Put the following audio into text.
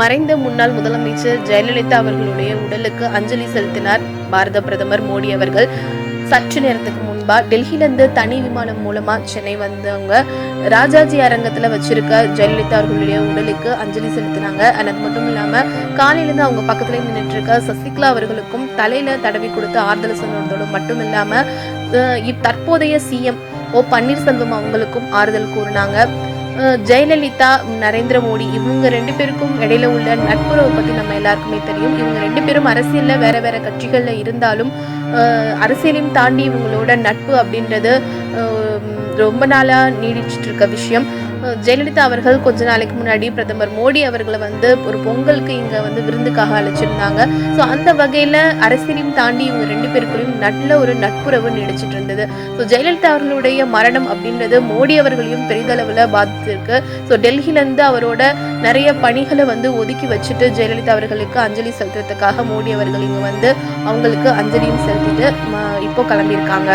மறைந்த முன்னாள் முதலமைச்சர் ஜெயலலிதா அவர்களுடைய உடலுக்கு அஞ்சலி செலுத்தினார். பாரத பிரதமர் மோடி அவர்கள் சற்று நேரத்துக்கு முன்பா டெல்லியிலேருந்து தனி விமானம் மூலமா சென்னை வந்தவங்க ராஜாஜி அரங்கத்துல வச்சிருக்க ஜெயலலிதா அவர்களுடைய உடலுக்கு அஞ்சலி செலுத்தினாங்க. அது மட்டும் இல்லாம காலையிலேருந்து அவங்க பக்கத்துல நின்றுட்டு இருக்க சசிகலா அவர்களுக்கும் தலையில தடவி கொடுத்து ஆறுதல் சொன்னதோடு மட்டும் இல்லாம தற்போதைய சிஎம் ஓ பன்னீர்செல்வம் அவங்களுக்கும் ஆறுதல் கூறினாங்க. ஜெயலலிதா நரேந்திர மோடி இவங்க ரெண்டு பேருக்கும் இடையில உள்ள நட்புறவை பத்தி நம்ம எல்லாருக்குமே தெரியும். இவங்க ரெண்டு பேரும் அரசியல்ல வேற வேற கட்சிகள்ல இருந்தாலும் அரசியலையும் தாண்டி இவங்களோட நட்பு அப்படின்றது ரொம்ப நாளாக நீடிச்சுட்டு இருக்க விஷயம் ஜெயலலிதா அவர்கள் கொஞ்ச நாளைக்கு முன்னாடி பிரதமர் மோடி அவர்களை வந்து ஒரு பொங்கலுக்கு இங்கே வந்து விருந்துக்காக அழைச்சிருந்தாங்க. ஸோ அந்த வகையில் அரசியலையும் தாண்டி இவங்க ரெண்டு பேருக்குள்ளேயும் நல்ல ஒரு நட்புறவு நீடிச்சிட்டு இருந்தது ஸோ ஜெயலலிதா அவர்களுடைய மரணம் அப்படின்றது மோடி அவர்களையும் பெரிதளவில் பாதித்திருக்கு. ஸோ டெல்லியிலேருந்து அவரோட நிறைய பணிகளை வந்து ஒதுக்கி வச்சுட்டு ஜெயலலிதா அவர்களுக்கு அஞ்சலி செலுத்துறதுக்காக மோடி அவர்கள் இங்கே வந்து அவங்களுக்கு அஞ்சலியும் செலுத்திட்டு இப்போ கிளம்பியிருக்காங்க.